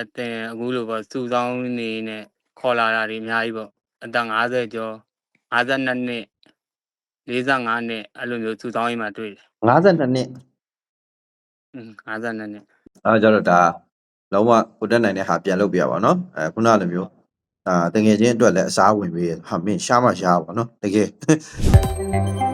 အတင်အခုလိုပေါ့စုဆောင်းနေနဲ့ခေါ်လာတာတွေအများကြီးပေါ့အသက်50ကျော်52နှစ်45နှစ်အဲ့လိုမျိုးစုဆောင်းရေးမှာတွေ့တယ်52နှစ်อืม52နှစ်အဲကြတော့ဒါလုံးဝကိုတက်နိုင်တဲ့ဟာပြန်လုပ်ပြရပါတော့အဲခုနလိုမျိုးဒါတငယ်ချင်းအတွက်လည်းအစားဝင်ပေးရဟာမင်းရှားမှရှားပါနော်တကယ်ဟုတ်ကဲ့ဆ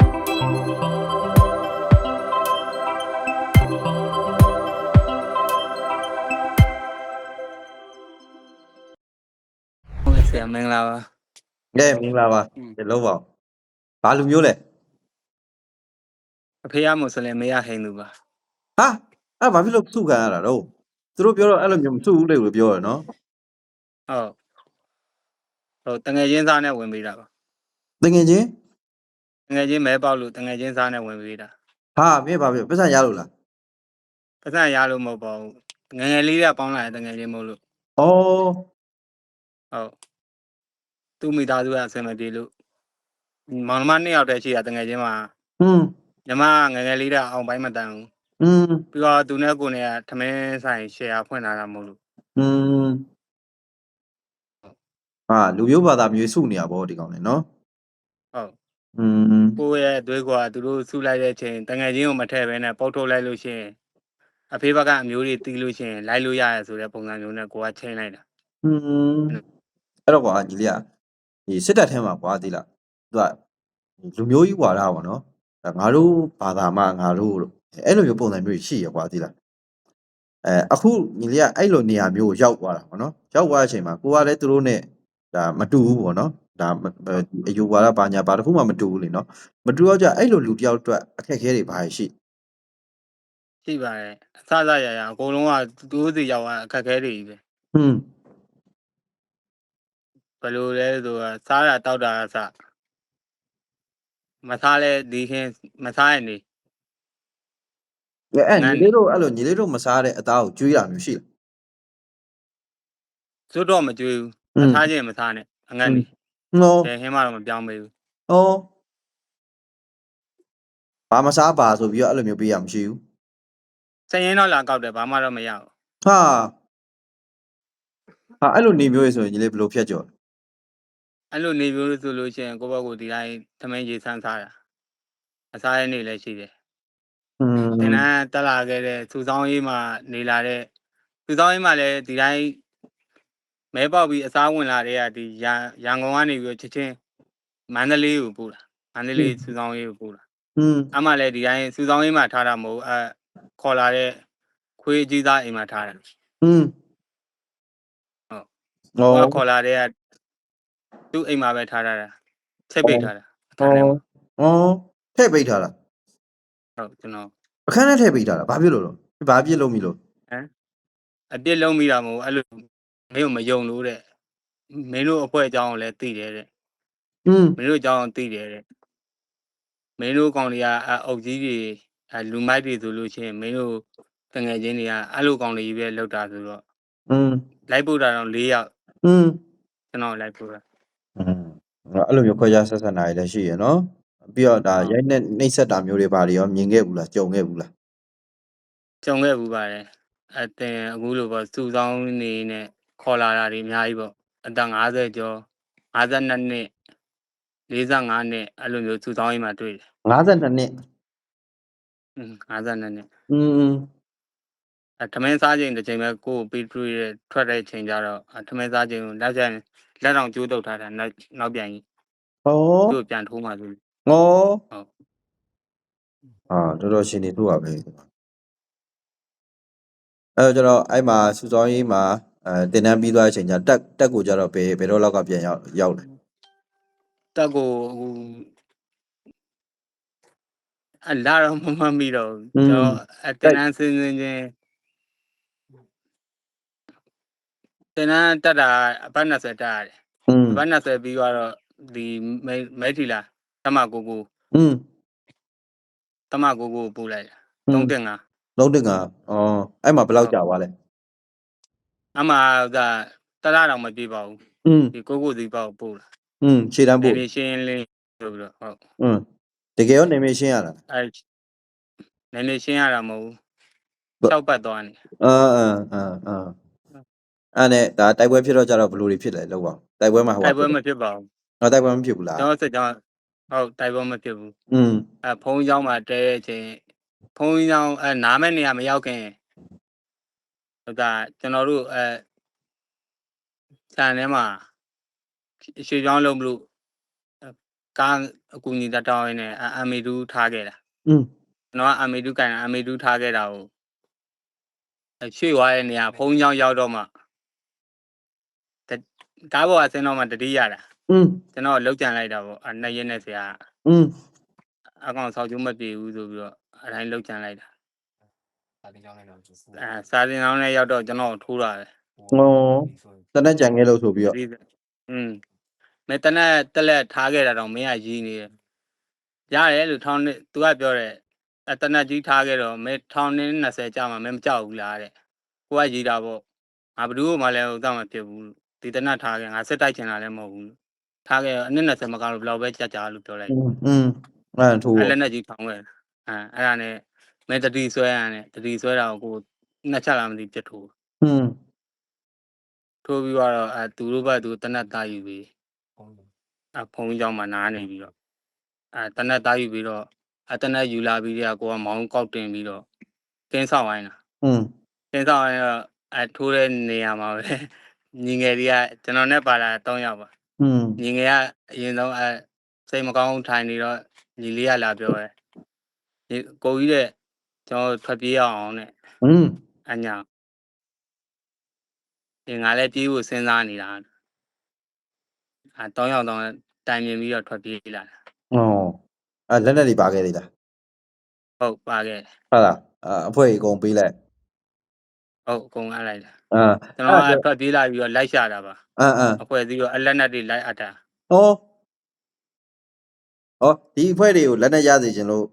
ရာမင်္ဂလာပါကဲမင်္ဂလာပါอืมဒီလုံးပါဘာလူမျိုးလဲအဖေရမို့ဆိုလည်းမရဟိန်သူပါဟာအဲ့ဘာဖြစ်လို့စုခံရတာတော့သူတို့ပြောတော့အဲ့လိုမျိုးမစုဘူးလေလို့ပြောရနော်ဟုတ်ဟုတ်တငယ်ချင်းစားနဲ့ဝင်ပေးတာပါတငယ်ချင်းတငယ်ချင်းမဲပေါက်လို့တငယ်ချင်းစားနဲ့ဝင်ပေးတာဟာမင်းဘာဖြစ်ပတ်စံရလို့လားပတ်စံရလို့မဟုတ်ပါဘူးငယ်ငယ်လေးကပေါင်းလာတဲ့တငယ်ချင်းမဟုတ်လို့ဩဟုတ် သူ့မိသားစုကအဆင်မပြေလို့မောင်နှမနှစ်ယောက်တည်းရှိတာတငယ်ချင်းမှာ ဟွန်း ညီမကငယ်ငယ်လေးတည်းအောင်ပိုင်းမတန်ဘူး อืม ပြီးတော့သူနဲ့ကိုယ်နဲ့ကထမင်းဆိုင်ရှယ်ယာဖွင့်လာတာမဟုတ်လို့ อืมဟာလူမျိုးဘာသာမျိုးစုနေရပါဘောဒီကောင်လေနော် ဟုတ် อืม ကိုယ့်ရဲ့အသွေးကွာသူတို့စုလိုက်တဲ့အချိန်တငယ်ချင်းကိုမထည့်ဘဲနဲ့ပုတ်ထုတ်လိုက်လို့ရှိရင်အဖေဘက်ကအမျိုးတွေတီးလို့ရှိရင်လိုက်လို့ရရဆိုတဲ့ပုံစံမျိုးနဲ့ကိုကချိန်လိုက်တာ อืมအဲ့တော့ကွာညီလေးက ဒီစစ်တပ်ထဲမှာကွာသိလားသူကလူမျိုးကြီးကွာတာပါနော်ဒါငါတို့ဘာသာမှငါတို့လို့အဲ့လိုမျိုးပုံစံမျိုးရှိရကွာသိလားအဲအခုညီလေးကအဲ့လိုနေရာမျိုးကိုရောက်သွားတာပေါ့နော်ရောက်သွားတဲ့အချိန်မှာကိုကလည်းသူတို့နဲ့ဒါမတူဘူးပေါ့နော်ဒါမအယူဝါဒဘာညာဘာတစ်ခုမှမတူဘူးလေနော်မတူတော့ကြအဲ့လိုလူတယောက်အတွက်အခက်အခဲတွေဘာရှိရှိပါတယ်အစစရရအကုန်လုံးကသူတို့စီရောက်အခက်အခဲတွေကြီးပဲဟွန်း ဘယ်လိုလဲဆိုတော့စားတာတောက်တာအစမစားလဲဒီခင်းမစားရနေအဲ့အဲ့နန်းညီလေးတို့အဲ့လိုညီလေးတို့မစားတဲ့အသားကိုကျွေးတာမျိုးရှိလားစွတ်တော့မကြွေးဘူးอืမมစားခြင်းမစားနဲ့အငတ်နေနော်တယ်ဟင်းမတော့မပြောင်းပေးဘူးဩဘာမစားပါဆိုပြီးတော့အဲ့လိုမျိုးပေးရမရှိဘူးစရင်တော့လာကောက်တယ်ဘာမှတော့မရဘူးဟာဟာအဲ့လိုနေမျိုးရေဆိုရင်ညီလေးဘယ်လိုဖြတ်ကျော်လဲ အဲ့လိုနေမျိုးလို့ဆိုလို့ရှိရင်ကိုယ့်ဘက်ကိုဒီတိုင်းသမင်းကြီးဆန်းစားတာအစားရနေလည်းရှိတယ် อืม သင်တန်းတက်လာခဲ့တဲ့စူဆောင်းရေးမှာနေလာတဲ့စူဆောင်းရေးမှာလည်းဒီတိုင်းမဲပေါက်ပြီးအစားဝင်လာတဲ့ကဒီရန်ရန်ကုန်ကနေပြီးတော့ချက်ချင်းမန္တလေးကိုပို့တာမန္တလေးစူဆောင်းရေးကိုပို့တာ อืม အမှလည်းဒီတိုင်းစူဆောင်းရေးမှာထားတာမဟုတ်ဘူးအဲခေါ်လာတဲ့ခွေးကြီးသားအိမ်မှာထားတာ อืม ဟုတ် ဩ ဟိုကခေါ်လာတဲ့က သူ့အိမ်မှာပဲထားတာချက်ပိတ်ထားတာအခန်းထဲမှာ ဩထည့်ပိတ်ထားတာ ဟုတ်ကျွန်တော် အခန်းထဲထည့်ပိတ်ထားတာဘာဖြစ်လို့လဲဘာဖြစ်လို့မီလို့ အပြစ်လုံးမိတာမဟုတ်ဘူးအဲ့လိုမင်းကိုမယုံလို့တဲ့မင်းတို့အဖွဲအကြောင်းကိုလည်းသိတယ်တဲ့ อืม မင်းတို့အကြောင်းကိုသိတယ်တဲ့မင်းတို့ကောင်တွေကအအုပ်ကြီးတွေအလူမိုက်တွေဆိုလို့ရှိရင်မင်းတို့တငယ်ချင်းတွေကအဲ့လိုကောင်တွေကြီးပဲလောက်တာဆိုတော့ อืม လိုက်ပို့တာတော့၄ယောက် อืม ကျွန်တော်လိုက်ပို့တာ อืม အဲ့လိုမျိုးခွဲခြားဆက်ဆံတာတွေလည်းရှိရနော်ပြီးတော့ဒါ ဟုတ် ရိုက်နဲ့နှိပ်စက်တာမျိုးတွေဘာတွေရောမြင်ခဲ့ဘူးလားကြုံခဲ့ဘူးလား ကြုံခဲ့ဘူးပါတယ်အတင်အခုလိုပေါ့စုဆောင်းနေနဲ့ခေါ်လာတာတွေအများကြီးပေါ့အသက်50ကျော်52နှစ်45နှစ်အဲ့လိုမျိုးစုဆောင်းရေးမှာတွေ့တယ် 52နှစ် อืม52နှစ် อืม အဲထမင်းစားချိန်တစ်ချိန်ပဲကိုယ်ကိုပြီးတွေ့ရထွက်တဲ့ချိန်ကျတော့အဲထမင်းစားချိန်ကိုလက်ပြန် လက်တောင်ကျိုးတုတ်ထားတာနောက်နောက်ပြန်ကြီးဩသူ့ကိုပြန်ထိုးမှဆိုလို့ဩဟုတ်အာတော်တော်ရှင်နေသူ့ပါပဲအဲတော့ကျတော့အဲ့မှာစူစောင်းရေးမှာအဲတင်တန်းပြီးသွားတဲ့အချိန်ကျတက်တက်ကိုကျတော့ဘယ်ဘယ်တော့လောက်ကပြန်ရောက်ရောက်လဲတက်ကိုဟိုအလာတော့မမမီတော့ဘူးကျွန်တော်အတင်တန်းစင်းစင်းချင်း တင်တန်းတက်တာအပတ်20တက်ရတယ် อืม အပတ်20ပြီးတော့ဒီမဲမဲထီလာတမကိုကို อืม တမကိုကိုပို့လိုက်တာ3တင်ငါ လုံးတင်ကဩအဲ့မှာဘယ်လောက်ကြာသွားလဲ အမှကတလားတော့မပြေပါဘူး อืม ဒီကိုကိုစီပေါ့ပို့လာ อืมခြေတန်း နေ ပို့ နေရှင်းလင်းဆိုပြီးတော့ဟုတ် อืมတကယ်ရောနေမရှင်းရတာ အဲနေနေရှင်းရတာမဟုတ်ဘူး ဘ ၆ပတ်သွားနေ အာအာအာ အာ အဲ့နဲ့ဒါတိုက်ပွဲဖြစ်တော့ကြတော့ဘယ်လိုတွေဖြစ်လဲလောက်ပါတိုက်ပွဲမှာဟို တိုက်ပွဲမဖြစ်ပါဘူး တော့တိုက်ပွဲမဖြစ်ဘူးလား ကျွန်တော်စစ်ကြောင်းဟုတ်တိုက်ပွဲမဖြစ်ဘူး อืม အဲဖုံးเจ้าမှာတဲတဲ့အချိန်ဖုံးเจ้าအဲနားမဲ့နေရာမရောက်ခင်ဟိုကကျွန်တော်တို့အဲခြံထဲမှာရွှေချောင်းလုံးမလို့အဲကားအကူညီတက်တောင်းရင်းနဲ့အအမီတူထားခဲ့တာ อืม ကျွန်တော်ကအမီတူကန်အမီတူထားခဲ့တာကိုအဲရွှေ့သွားတဲ့နေရာဖုံးเจ้าရောက်တော့မှတ ကားပေါ်အစင်းတော့မှတတိရတာ อืม ကျွန်တော်လောက်ကြံလိုက်တာပေါ့အဲနှစ်ရက်နဲ့ဆရာ อืม အကောင်ဆောက်ကျုံးမပြေဘူးဆိုပြီးတော့အတိုင်းလောက်ကြံလိုက်တာ စာတင်ကြောင်းလည်းတော့ကျူ အဲစာတင်အောင်နဲ့ရောက်တော့ကျွန်တော်ထိုးတာပဲ တနက်ကြံခဲ့လို့ဆိုပြီးတော့ ဒီอืมမေတနက်တက်လက်ထားခဲ့တာတော့မင်းကရီးနေတယ်ရတယ်လို့ထောင်းနေသူကပြောတယ်အတနက်ကြီးထားခဲ့တော့မေထောင်းနေ20ကြာမှမင်းမကြောက်ဘူးလားတဲ့ကိုကရီးတာပေါ့ငါဘယ်သူမှလည်းဥစ္စာမဖြစ်ဘူး ဒီတနက်ထားခဲ့ငါစစ်တိုက်ချင်တာလည်းမဟုတ်ဘူးထားခဲ့အနည်း20မကလို့ဘယ်လောက်ပဲကြာကြာလို့ပြောလိုက် อืมอืมအဲ့ထိုး အဲ့လက်နဲ့ကြီးထောင်းခဲ့အဲအဲ့ဒါနဲ့မေတတိဆွဲရတယ်တတိဆွဲတာကိုကိုနှစ်ချက်လာမသိပြစ်ထိုး อืม ထိုးပြီးတော့အဲသူတို့ဘက်သူတနက်သားယူပြီး ဖုန်းလို့ အဖုံးเจ้าမှာနားနေပြီးတော့အဲတနက်သားယူပြီးတော့အတနက်ယူလာပြီးတော့ကိုကမောင်းကောက်တင်ပြီးတော့ကင်းဆောက်ဝိုင်းတာ อืม ကင်းဆောက်ဝိုင်းတော့အထိုးတဲ့နေရာမှာပဲ ညီငယ်တွေကကျွန်တော်နဲ့ပါလာ၃ယောက်ပါ อืม ညီငယ်ကအရင်ဆုံးအဲစိတ်မကောင်းထိုင်နေတော့ညီလေးကလာပြောတယ်ဒီကိုကြီးတဲ့ကျွန်တော်ထွက်ပြေးအောင်အောင်နဲ့ อืม အညာဒီငါလည်းပြေးဖို့စဉ်းစားနေတာအဲ၃ယောက်တော့တိုင်မြင်ပြီးတော့ထွက်ပြေးလာတာ ဩအဲ့လက်နဲ့တွေပါခဲ့သေးလား ဟုတ်ပါခဲ့တယ် ဟုတ်လားအအဖွဲ့ကြီးအကုန်ပေးလိုက် ဟုတ်အကုန်အားလိုက်တာအာကျွန်တော်ကထွက်ပြေးလာပြီးတော့လိုက်ရှာတာပါအမ်အမ်အဖွဲ့အစည်းတော့အလက်နက်တွေလိုက်အပ်တာဟောဟောဒီအဖွဲ့တွေကိုလက်နဲ့ရစေခြင်းလို့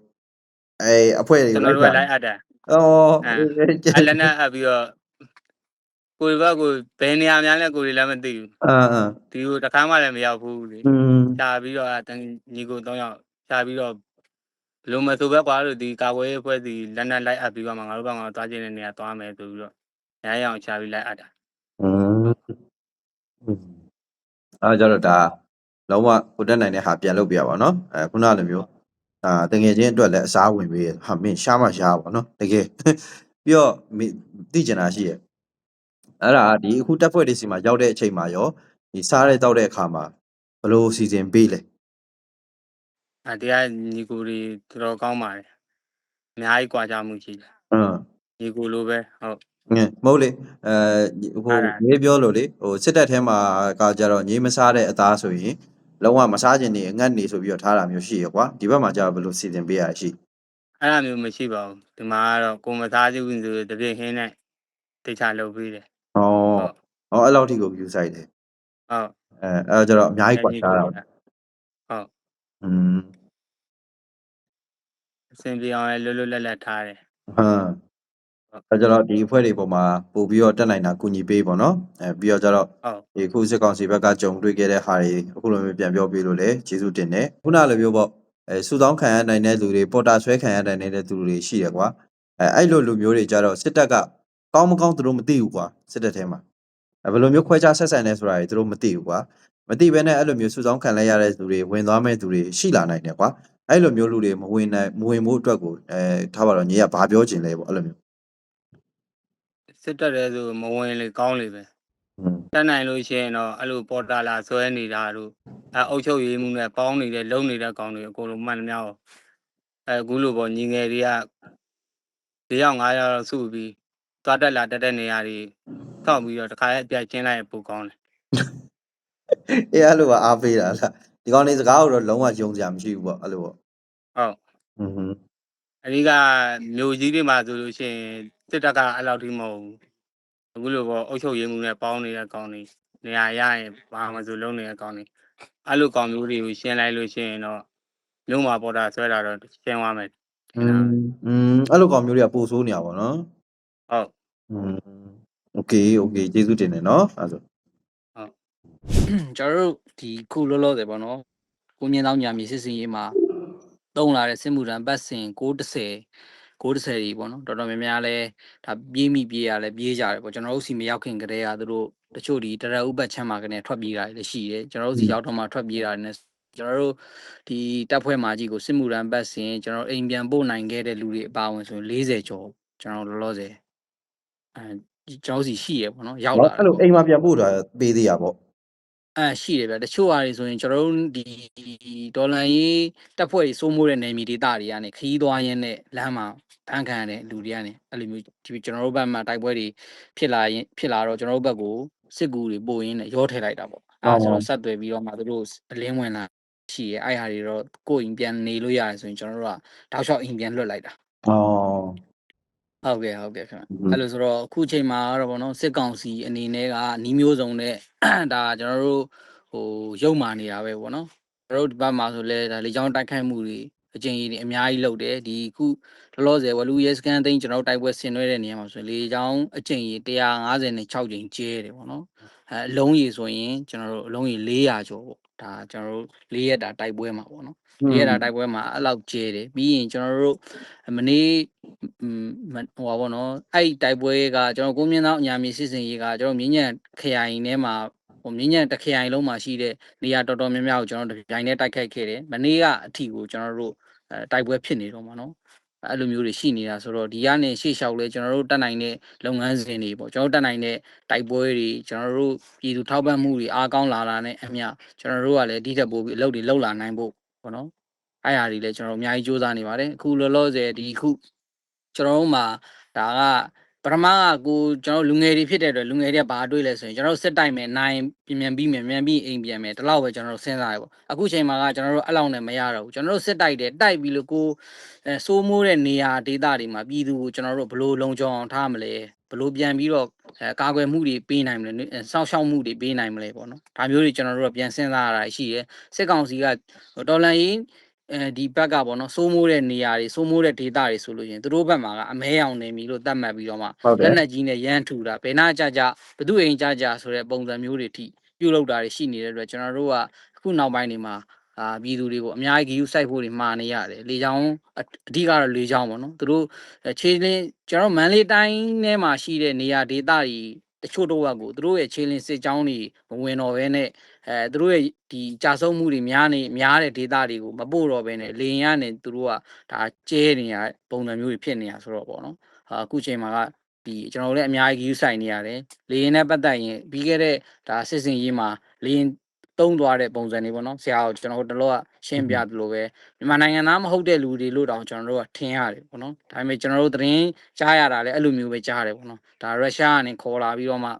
အဲအဖွဲ့တွေကျွန်တော်တို့ကလိုက်အပ်တာဩအလက်နက်အပ်ပြီးတော့ကိုယ်ဘက်ကိုဘယ်နေရာများလဲကိုယ်တွေလည်းမသိဘူးအမ်အမ်ဒီကိုတစ်ခါမှလည်းမရောက်ဘူးလေอืมရှာပြီးတော့အဲတန်ညီကို၃ယောက်ရှာပြီးတော့ဘယ်လိုမဆိုပဲကွာလို့ဒီကာကွယ်ရေးအဖွဲ့စီလက်နက်လိုက်အပ်ပြီးတော့မှငါတို့ဘက်ကသွားခြင်းတဲ့နေရာသွားမယ်ဆိုပြီးတော့ ညာရအောင်ရှာပြီးလိုက်အပ်တာอืมအဲကြတော့ဒါလုံးဝကိုတက်နိုင်တဲ့ဟာပြန်လုပ်ပြရပါတော့အဲခုနလိုမျိုးအာတငယ်ချင်းအတွက်လည်းအစားဝင်ပေးရဟာမင်းရှားမှရှားပါနော်တကယ်ပြီးတော့မင်းသိကျင်တာရှိရဲ့အဲ့ဒါဒီအခုတက်ဖွဲ့တွေစီမှာရောက်တဲ့အချိန်မှာရောဒီစားရဲတောက်တဲ့အခါမှာဘယ်လိုစီစဉ်ပေးလဲအဲတရားညီကိုတွေတော်တော်ကောင်းပါတယ်အများကြီးကြွားကြမှုရှိတယ်အင်းညီကိုလိုပဲဟုတ် ငင်းမဟုတ်လေအဲဟိုရေးပြောလို့လေဟိုစစ်တပ်ထဲမှာကကြတော့ညေးမစားတဲ့အသားဆိုရင်လုံးဝမစားခြင်းနေအငတ်နေဆိုပြီးတော့ထားတာမျိုးရှိရကွာဒီဘက်မှာကြတော့ဘယ်လိုစီစဉ်ပေးရရှိအဲ့ဒါမျိုးမရှိပါဘူးဒီမှာကတော့ကိုမစားခြင်းဆိုတပြည့်ဟင်းနဲ့တိတ်ချလုပ်ပြီးတယ်ဩဩအဲ့လောက်ထိကိုယူဆိုင်တယ်ဟုတ်အဲအဲ့ကြတော့အများကြီးကွာထားတာဟုတ်อืมအဆင်ပြေအောင်လည်းလွတ်လွတ်လပ်လပ်ထားတယ်ဟုတ် အဲကျတော့ဒီအဖွဲ့တွေပေါ်မှာပို့ပြီးတော့တက်နိုင်တာကုညီပေးပေါ့နော်။အဲပြီးတော့ကျတော့ဟုတ်ဒီခုစစ်ကောင်စီဘက်ကကြုံတွေ့ခဲ့တဲ့ဟာတွေအခုလိုမျိုးပြန်ပြောပြလို့လည်းကျေးဇူးတင်တယ်။ခုနလိုမျိုးပေါ့အဲစူတောင်းခံရနိုင်တဲ့လူတွေပေါ်တာဆွဲခံရနိုင်တဲ့လူတွေရှိတယ်ကွာ။အဲအဲ့လိုလူမျိုးတွေကြတော့စစ်တပ်ကကောင်းမကောင်းသူတို့မသိဘူးကွာစစ်တပ်ထဲမှာ။အဲဘယ်လိုမျိုးခွဲခြားဆက်ဆံနေဆိုတာတွေသူတို့မသိဘူးကွာ။မသိဘဲနဲ့အဲ့လိုမျိုးစူတောင်းခံလိုက်ရတဲ့လူတွေဝင်သွားမဲ့လူတွေရှိလာနိုင်တယ်ကွာ။အဲ့လိုမျိုးလူတွေမဝင်နိုင်မဝင်ဖို့အတွက်ကိုအဲထားပါတော့ညီကဘာပြောချင်လဲပေါ့အဲ့လိုမျိုး စစ်တက်တယ်ဆိုမဝင်လေကောင်းလေပဲတက်နိုင်လို့ရှိရင်တော့အဲ့လိုပေါ်တာလာဆွဲနေတာတို့အဲအုပ်ချုပ်ရေးမှုနဲ့ပေါင်းနေတဲ့လုံနေတဲ့ကောင်တွေအကုန်လုံးမှန်သမျှရောအဲအခုလိုပေါ့ညီငယ်တွေက၄ရောက်၅ရောက်စုပြီးသွားတက်လာတက်တဲ့နေရာတွေထောက်ပြီးတော့တခါရဲ့အပြတ်ချင်းလိုက်ပူကောင်းတယ်အဲအဲ့လိုကအားပေးတာလားဒီကောင်တွေစကားကိုတော့လုံးဝယုံစရာမရှိဘူးပေါ့အဲ့လိုပေါ့ဟုတ်อืม အဓိကမျိုးကြီးတွေမှာဆိုလို့ရှိရင်စစ်တပ်ကအဲ့လောက်ထိမဟုတ်ဘူးအခုလိုပေါ့အုပ်ချုပ်ရေးမှုနဲ့ပေါင်းနေတဲ့ကောင်တွေနေရာရရင်ဘာမှမဆိုလုံးနေတဲ့ကောင်တွေအဲ့လိုကောင်မျိုးတွေကိုရှင်းလိုက်လို့ရှိရင်တော့လုံးမှာပေါ်တာဆွဲတာတော့ရှင်းသွားမယ် อืมอืมအဲ့လိုကောင်မျိုးတွေကပို့ဆိုးနေရပါတော့ ဟုတ် อืมโอเคโอเคကျေးဇူးတင်တယ်เนาะအဲ့ဒါဆို ကျွန်တော်တို့ဒီခုလောလောဆယ်ပေါ့နော်ကိုမြင့်တောင်းညာမြေစစ်စင်ရေးမှာ တုံးလာတဲ့စစ်မှုထမ်းပတ်စဉ်630 60တွေပေါ့နော်တော်တော်များများလဲဒါပြေးမိပြေးရလဲပြေးကြတယ်ပေါ့ကျွန်တော်တို့စီမရောက်ခင်ကတည်းကသူတို့တချို့ဒီတရဥပတ်ချမ်းမှာကနေထွက်ပြေးတာတွေလည်းရှိတယ်ကျွန်တော်တို့စီရောက်တော့မှထွက်ပြေးတာတွေနဲ့ကျွန်တော်တို့ဒီတပ်ဖွဲ့မှာကြီးကိုစစ်မှုရန်ပတ်စဉ်ကျွန်တော်တို့အိမ်ပြန်ပို့နိုင်ခဲ့တဲ့လူတွေအပါအဝင်ဆိုရင်40ကျော်ကျွန်တော်တို့လောလောဆယ်အဲကျွန်တော်တို့စီရှိရပေါ့နော်ရောက်လာအဲ့လိုအိမ်မှာပြန်ပို့တာပေးသေးရပေါ့ အဲရှိတယ်ဗျတချို့ဟာတွေဆိုရင်ကျွန်တော်တို့ဒီဒေါ်လာရေးတက်ဖွဲ့တွေစိုးမိုးတဲ့နယ်မြေဒေသတွေကနေခီးသွားရင်းနဲ့လမ်းမှာဖန်ခံရတဲ့လူတွေကနေအဲ့လိုမျိုးဒီကျွန်တော်တို့ဘက်မှာတိုက်ပွဲတွေဖြစ်လာရင်ဖြစ်လာတော့ကျွန်တော်တို့ဘက်ကိုစစ်ကူတွေပို့ရင်းနဲ့ရောထည့်လိုက်တာပေါ့အဲဒါဆိုတော့ဆက်သွယ်ပြီးတော့မှသူတို့အလင်းဝင်လာရှိရဲအဲ့ဟာတွေတော့ကိုယ်အိမ်ပြန်နေလို့ရတယ်ဆိုရင်ကျွန်တော်တို့ကတောက်လျှောက်အိမ်ပြန်လွတ်လိုက်တာอ๋อ ဟုတ်ကဲ့ဟုတ်ကဲ့ခင်อืဗျมအဲ့လိုဆိုတော့အခုချိန်မှာတော့ဗောနော်စစ်ကောင်စီအနေနဲ့ကနီးမျိုးစုံနဲ့ဒါကျွန်တော်တို့ဟိုရုံမာနေတာပဲဗောနော်ကျွန်တော်တို့ဒီဘက်မှာဆိုလဲဒါလေကြောင်းတိုက်ခိုက်မှုတွေအကျဉ်းကြီးတွေအများကြီးလုပ်တယ်ဒီအခုလောလောဆယ်ဝလူရဲစကန်သိန်းကျွန်တော်တို့တိုက်ပွဲဆင်နွှဲတဲ့နေရာမှာဆိုရင်လေကြောင်းအကျဉ်းကြီး156ကျင်းကျဲတယ်ဗောနော်အဲအလုံးကြီးဆိုရင်ကျွန်တော်တို့အလုံးကြီး400ကျော်ပေါ့ ဒါကျွန်တော်တို့၄ရက်တာတိုက်ပွဲမှာဗောနော်ဒီရတာတိုက်ပွဲမှာအဲ့လောက်ကျဲတယ်ပြီးရင်ကျွန်တော်တို့မနေ့อืมမဟိုပါဘောနော်အဲ့ဒီတိုက်ပွဲကကျွန်တော်ကိုမြင့်သောအညာမီစစ်စင်ရေးကကျွန်တော်မြင်းညံခရိုင်ထဲမှာဟိုမြင်းညံတစ်ခရိုင်လုံးမှာရှိတဲ့နေရာတော်တော်များများကိုကျွန်တော်တို့ဒီတိုင်းနဲ့တိုက်ခိုက်ခဲ့တယ်မနေ့ကအထီကိုကျွန်တော်တို့အဲတိုက်ပွဲဖြစ်နေတော့မှာနော် အဲ့လိုမျိုးတွေရှိနေတာဆိုတော့ဒီကနေရှေ့လျှောက်လဲကျွန်တော်တို့တက်နိုင်တဲ့လုပ်ငန်းစဉ်တွေပေါ့ကျွန်တော်တို့တက်နိုင်တဲ့တိုက်ပွဲတွေကျွန်တော်တို့ပြည်သူထောက်ပံ့မှုတွေအားကောင်းလာတာနဲ့အမျှကျွန်တော်တို့ကလည်းဒီထက်ပိုပြီးအလုပ်တွေလုပ်လာနိုင်ဖို့ပေါ့နော်အဲ့ဟာတွေလည်းကျွန်တော်တို့အများကြီးစူးစမ်းနေပါတယ်အခုလောလောဆယ်ဒီခုကျွန်တော်တို့မှာဒါက ပထမကကိုကျွန်တော်တို့လူငယ်တွေဖြစ်တဲ့အတွက်လူငယ်တွေကဘာတွေးလဲဆိုရင်ကျွန်တော်တို့စစ်တိုက်မယ်နိုင်ပြင်မြန်ပြီးမြန်မြန်ပြီးအိမ်ပြန်မယ်ဒီလောက်ပဲကျွန်တော်တို့စဉ်းစားရပေါ့အခုချိန်မှာကကျွန်တော်တို့အဲ့လောက်နဲ့မရတော့ဘူးကျွန်တော်တို့စစ်တိုက်တယ်တိုက်ပြီးလို့ကိုအဲစိုးမိုးတဲ့နေရာဒေသတွေမှာပြည်သူကိုကျွန်တော်တို့ဘလို့လုံခြုံအောင်ထားမလဲဘလို့ပြန်ပြီးတော့အဲကာကွယ်မှုတွေပေးနိုင်မလဲအဲစောင့်ရှောက်မှုတွေပေးနိုင်မလဲပေါ့နော်ဒါမျိုးတွေကျွန်တော်တို့ကပြန်စဉ်းစားရတာရှိတယ်စစ်ကောင်စီကဟိုတော်လန်ရေး အဲဒီဘက်ကပေါ့နော်စိုးမိုးတဲ့နေရာတွေစိုးမိုးတဲ့ဒေသတွေဆိုလို့ရှိရင်သူတို့ဘက်မှာကအမဲအောင်နေပြီလို့သတ်မှတ်ပြီးတော့မှဟုတ်တယ်လက်နက်ကြီးနဲ့ရမ်းထူတာဘယ်နာကြကြဘသူအိမ်ကြကြဆိုတဲ့ပုံစံမျိုးတွေထိပြုတ်လောက်တာတွေရှိနေတဲ့အတွက်ကျွန်တော်တို့ကအခုနောက်ပိုင်းတွေမှာအာပြည်သူတွေကိုအများကြီးဂရုစိုက်ဖို့တွေမှာနေရတယ်လေချောင်းအအဓိကတော့လေချောင်းပေါ့နော်သူတို့အဲခြေလင်းကျွန်တော်တို့မန်လေးတိုင်းထဲမှာရှိတဲ့နေရာဒေသတွေတချို့တော့ကကိုသူတို့ရဲ့ခြေလင်းစစ်ကြောင်းတွေမဝင်တော့ဘဲနဲ့ အဲသူတို့ရဲ့ဒီကြာဆုံးမှုတွေများနေများတဲ့ဒေသတွေကိုမပို့တော့ဘဲနဲ့လေရင်ကနေသူတို့ကဒါကျဲနေရပုံစံမျိုးတွေဖြစ်နေတာဆိုတော့ပေါ့နော်ဟာအခုချိန်မှာကဒီကျွန်တော်တို့လည်းအများကြီးဂရုစိုက်နေရတယ်လေရင်နဲ့ပတ်သက်ရင်ပြီးခဲ့တဲ့ဒါစစ်စင်ရေးမှာလေရင်တုံးသွားတဲ့ပုံစံတွေပေါ့နော်ဆရာကကျွန်တော်တို့တလောကရှင်းပြသလိုပဲမြန်မာနိုင်ငံသားမဟုတ်တဲ့လူတွေလို့တောင်ကျွန်တော်တို့ကထင်ရတယ်ပေါ့နော်ဒါပေမဲ့ကျွန်တော်တို့သတင်းကြားရတာလည်းအဲ့လိုမျိုးပဲကြားရတယ်ပေါ့နော်ဒါရုရှားကနေခေါ်လာပြီးတော့မှ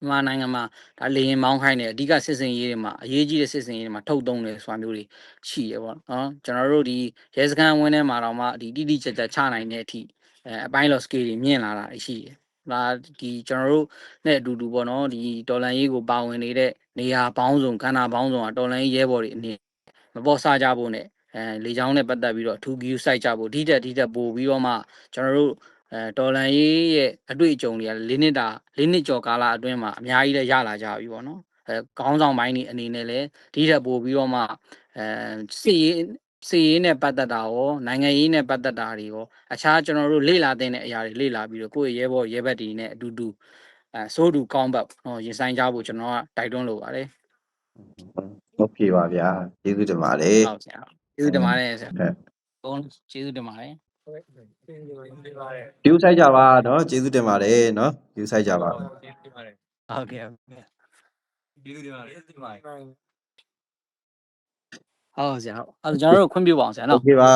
မြန်မာနိုင်ငံမှာဒါလေရင်မောင်းခိုင်းတယ်အဓိကစစ်စင်ရေးတွေမှာအရေးကြီးတဲ့စစ်စင်ရေးတွေမှာထုတ်သုံးတယ်ဆိုတာမျိုးတွေရှိရပေါ့နော်ကျွန်တော်တို့ဒီရဲစခန်းဝင်းထဲမှာတော့မှဒီတိတိကျကျချနိုင်တဲ့အထိအဲအပိုင်းလော scale တွေမြင့်လာတာရှိတယ်ဒါဒီကျွန်တော်တို့နဲ့အတူတူပေါ့နော်ဒီတော်လန်ရေးကိုပါဝင်နေတဲ့နေရာပေါင်းစုံကဏ္ဍပေါင်းစုံကတော်လန်ရေးရဲဘော်တွေအနေမပေါ်စားကြဖို့နဲ့အဲလေချောင်းနဲ့ပတ်သက်ပြီးတော့အထူးဂရုစိုက်ကြဖို့ဒီတက်ဒီတက်ပို့ပြီးတော့မှကျွန်တော်တို့ အဲတော်လန်ရေးရဲ့အတွေ့အကြုံတွေက၄နှစ်တာ၄နှစ်ကျော်ကာလအတွင်းမှာအများကြီးလည်းရလာကြပြီပေါ့နော်အဲခေါင်းဆောင်ပိုင်းနေအနေနဲ့လည်းဒီထက်ပိုပြီးတော့မှအဲစီရေးစီရေးနဲ့ပတ်သက်တာရောနိုင်ငံရေးနဲ့ပတ်သက်တာတွေရောအခြားကျွန်တော်တို့လေ့လာတဲ့အရာတွေလေ့လာပြီးတော့ကိုယ့်ရဲ့ရဲဘော်ရဲဘက်တွေနဲ့အတူတူအဲစိုးတူကောင်းဘက်နော်ရင်ဆိုင်ကြဖို့ကျွန်တော်ကတိုက်တွန်းလိုပါတယ်ဟုတ်ပြီပါဗျာကျေးဇူးတင်ပါတယ်ဟုတ်ဆရာကျေးဇူးတင်ပါတယ်ဆရာအကုန်ကျေးဇူးတင်ပါတယ် ကျေးဇူးဆိုင်ကြပါเนาะကျေးဇူးတင်ပါတယ်เนาะကျေးဇူးဆိုင်ကြပါ ဟုတ်ကဲ့ဟုတ်ကဲ့ ကျေးဇူးတင်ပါတယ်ကျေးဇူးတင်ပါတယ် ဟုတ်ဆရာဟုတ်အဲ့ဒါကျွန်တော်တို့ခွင့်ပြုပါအောင်ဆရာ โอ နော် เคပါ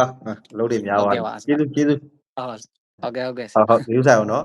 အလုပ်တွေများပါ ဟုတ်ကဲ့ပါ ကျေးဇူးကျေးဇူး ဟုတ်ဟုတ်ကဲ့ဟုတ်ကဲ့ဆ ဟု ရာ တ်ဟုတ်ကျေးဇူးဆိုင်အောင်เนาะ